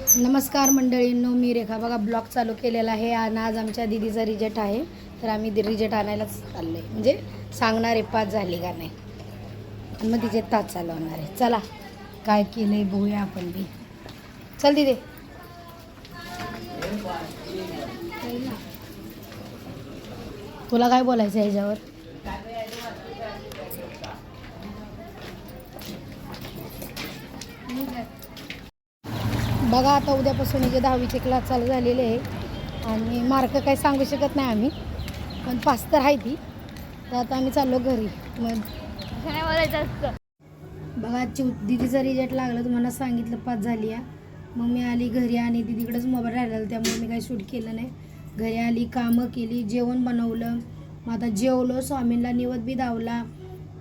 नमस्कार मंडळींनो मी रेखा. बघा ब्लॉग चालू केलेला आहे आणि आज आमच्या दिदीचा रिजेक्ट आहे. तर आम्ही रिजेक्ट आणायलाच चाललो आहे म्हणजे सांगणार आहे पाच झाली का नाही. आणि मग तिचे तास चालू होणार आहे. चला. काय केलं आहे बघूया आपण बी. चल दिदे. तुला काय बोलायचं ह्याच्यावर बघा आता उद्यापासून जे दहावीचे क्लास चालू झालेले आहे. आणि मार्क काही सांगू शकत नाही आम्ही पण पास तर आहे ती. तर आता आम्ही चाललो घरी. मग बोलायचं असतं बघा चिव दिदीचा रिजल्ट लागला तुम्हाला सांगितलं पास झाली आहे मग मी आली घरी आणि दिदीकडेच मोबाईल राहिला त्यामुळे मी काही शूट केलं नाही. घरी आली कामं केली जेवण बनवलं. मग आता जेवलो स्वामींना निवद बी धावला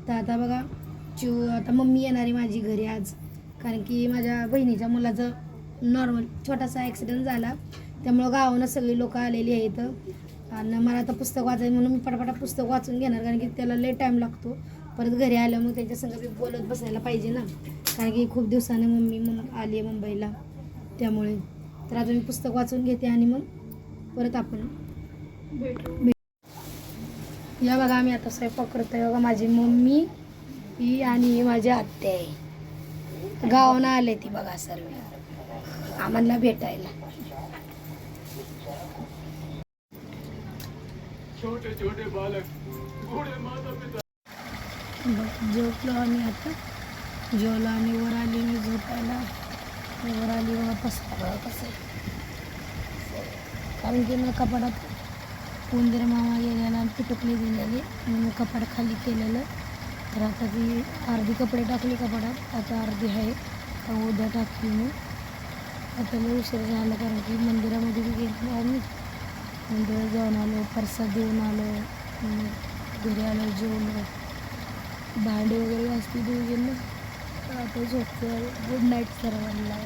तर आता बघा चिव आता मम्मी येणार आहे माझी घरी आज. कारण की माझ्या बहिणीच्या मुलाचं नॉर्मल छोटासा ॲक्सिडेंट झाला. त्यामुळं गावानं सगळी लोक आलेली आहेत. आणि मला आता पुस्तक वाचायचं म्हणून मी पटापटा पुस्तक वाचून घेणार कारण की त्याला लय टाईम लागतो. परत घरी आलं मग त्यांच्या संग बोलत बसायला पाहिजे ना. कारण की खूप दिवसाने मम्मी मग आली आहे मुंबईला. त्यामुळे. तर आता मी पुस्तक वाचून घेते आणि मग परत आपण भेटू. या बघा आम्ही आता स्वयंपाक करतोय. बघा माझी मम्मी ही आणि माझी आत्या आहे. गावानं आले ती बघा सर्व. आम्हाला भेटायला. छोटे बालक झोपलो आम्ही आता. जेवलो आणि वर आली मी झोपायला वर आली बघा कसं. कारण की मी कपाटात उंदीर मामा गेलेला आणि पिटुकली दिलेली आणि मी कपाट खाली केलेलं. तर आता ती अर्धी कपडे टाकली कपाटात. आता अर्धी आहे. तर उद्या टाकली मी. आता लय उशीर झाला कारण की मंदिरामध्ये बी गेलो आम्ही मंदिरात जाऊन आलो प्रसाद देऊन आलो घरी आलो जेवलो. भांडे वगैरे असते देऊ गेलो. आता झोपतो गुड नाईट सर्वांना.